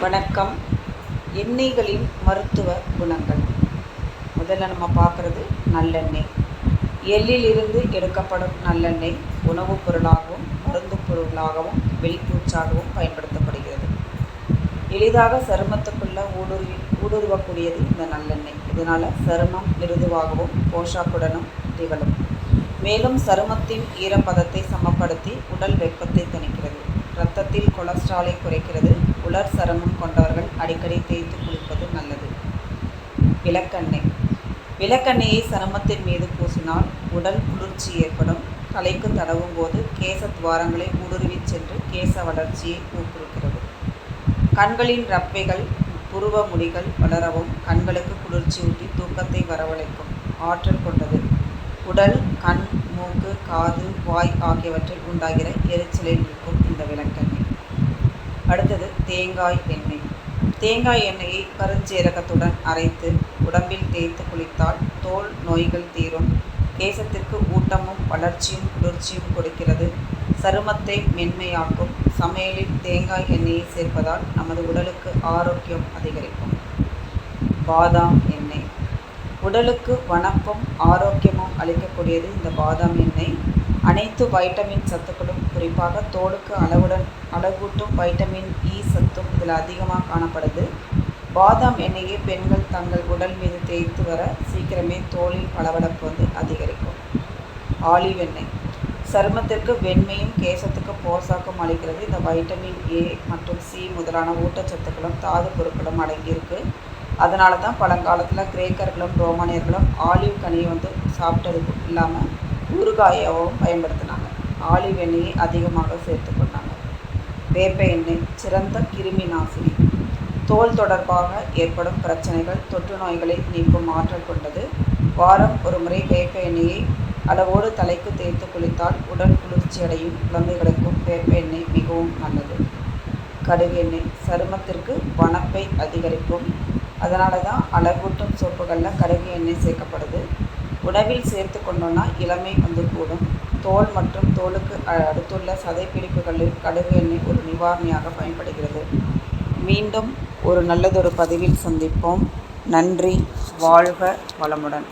வணக்கம். எண்ணெய்களின் மருத்துவ குணங்கள். முதல்ல நம்ம பார்க்குறது நல்லெண்ணெய். எள்ளிலிருந்து எடுக்கப்படும் நல்லெண்ணெய் உணவுப் பொருளாகவும் மருந்து பொருளாகவும் வெளிப்பூச்சாகவும் பயன்படுத்தப்படுகிறது. எளிதாக சருமத்துக்குள்ள ஊடுருவி ஊடுருவக்கூடியது இந்த நல்லெண்ணெய். இதனால் சருமம் மிருதுவாகவும் போஷாக்குடனும் திகழும். மேலும் சருமத்தின் ஈரப்பதத்தை சமப்படுத்தி உடல் வெப்பத்தை தணிக்கிறது. இரத்தத்தில் கொலஸ்ட்ராலை குறைக்கிறது. உலர் சரமம் கொண்டவர்கள் அடிக்கடி தேய்த்து குளிப்பது நல்லது. விளக்கெண்ணெய் விளக்கெண்ணெயை சருமத்தின் மீது பூசினால் உடல் குளிர்ச்சி ஏற்படும். தலைக்கு தடவும் போது கேச துவாரங்களை ஊடுருவிச் சென்று கேச வளர்ச்சியை ஊக்குவிக்கிறது. கண்களின் ரப்பைகள் புருவ முடிகள் வளரவும் கண்களுக்கு குளிர்ச்சியூட்டி தூக்கத்தை வரவழைக்கும் ஆற்றல் கொண்டது. உடல் கண் மூக்கு காது வாய் ஆகியவற்றில் உண்டாகிற எரிச்சலை நீக்கும் இந்த விளக்கெண்ணெய் அடுத்தது தேங்காய் எண்ணெய். தேங்காய் எண்ணெயை கருஞ்சீரகத்துடன் அரைத்து உடம்பில் தேய்த்து குளித்தால் தோல் நோய்கள் தீரும். கேசத்திற்கு ஊட்டமும் வளர்ச்சியும் குளிர்ச்சியும் கொடுக்கிறது. சருமத்தை மென்மையாக்கும் சமையலில் தேங்காய் எண்ணெயை சேர்ப்பதால் நமது உடலுக்கு ஆரோக்கியம் அதிகரிக்கும். பாதாம் எண்ணெய். உடலுக்கு வனப்பும் ஆரோக்கியமும் அளிக்கக்கூடியது இந்த பாதாம் எண்ணெய். அனைத்து வைட்டமின் சத்துக்களும் குறிப்பாக தோலுக்கு அளவுடன் அளவூட்டும் வைட்டமின் இ e சத்தும் இதில் அதிகமாக காணப்படுது. பாதாம் எண்ணெயை பெண்கள் தங்கள் உடல் மீது தேய்த்து வர சீக்கிரமே தோலில் பளபளப்பு வந்து அதிகரிக்கும். ஆலிவ் எண்ணெய். சருமத்திற்கு வெண்மையும் கேசத்துக்கு போசாக்கும் அளிக்கிறது. இந்த வைட்டமின் ஏ மற்றும் சி முதலான ஊட்டச்சத்துக்களும் தாது பொருட்களும் அடங்கியிருக்கு அதனால தான் பழங்காலத்தில் கிரேக்கர்களும் ரோமானியர்களும் ஆலிவ் கனியை வந்து சாப்பிட்டது இல்லாமல் ஊறுகாயாகவும் பயன்படுத்தினாங்க. ஆலிவ் எண்ணெயை அதிகமாக சேர்த்து கொண்டாங்க. வேப்ப எண்ணெய் சிறந்த கிருமி நாசினி. தோல் தொடர்பாக ஏற்படும் பிரச்சனைகள் தொற்று நோய்களை நீக்கும் ஆற்றல் கொண்டது. வாரம் ஒரு முறை வேப்ப எண்ணெயை அளவோடு தலைக்கு தேய்த்து குளித்தால் உடல் குளிர்ச்சியடையும். குழந்தைகளுக்கும் வேப்ப எண்ணெய் மிகவும் நல்லது. கடுகு எண்ணெய் சருமத்திற்கு வனப்பை அதிகரிக்கும். அதனால தான் அழகூட்டும் சோப்புகளில் கடுகு எண்ணெய் சேர்க்கப்படுது. உணவில் சேர்த்து கொண்டோன்னா இளமை வந்து கூடும். தோல் மற்றும் தோலுக்கு அடுத்துள்ள சதைப்பிடிப்புகளில் கடுகு எண்ணெய் ஒரு நிவாரணியாக பயன்படுகிறது. மீண்டும் ஒரு நல்லதொரு பதிவில் சந்திப்போம். நன்றி. வாழ்க வளமுடன்.